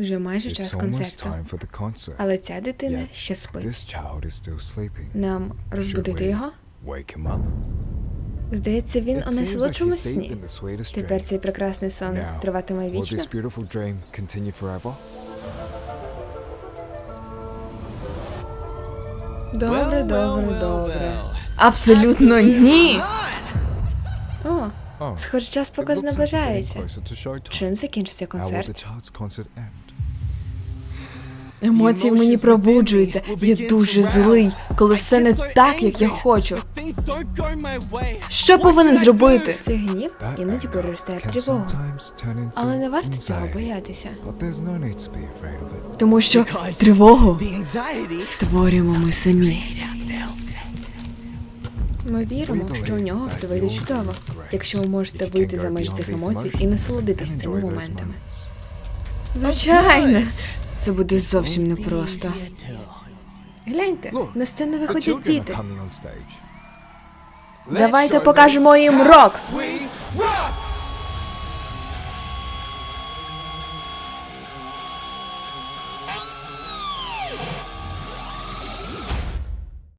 Вже майже час концерту. Але ця дитина ще спить. Нам розбудити його? Wake him up. Здається, він у like найсолодшому сні. Тепер цей прекрасний сон триватиме вічно. Добре, добре, добре. Абсолютно ні. О, Oh, схоже, час getting наближається. Чим закінчиться концерт? Емоції в мені пробуджуються. Я дуже злий, коли все не так, як я хочу. Що повинен зробити? Цей гнів іноді переростає в тривогу. Але не варто цього боятися. Тому що тривогу створюємо ми самі. Ми віримо, що у нього все вийде чудово, якщо ви можете вийти за межі цих емоцій і emotions насолодитись цими моментами. Звичайно, це буде зовсім непросто. Гляньте, на сцену виходять діти. Давайте покажемо їм рок. We rock!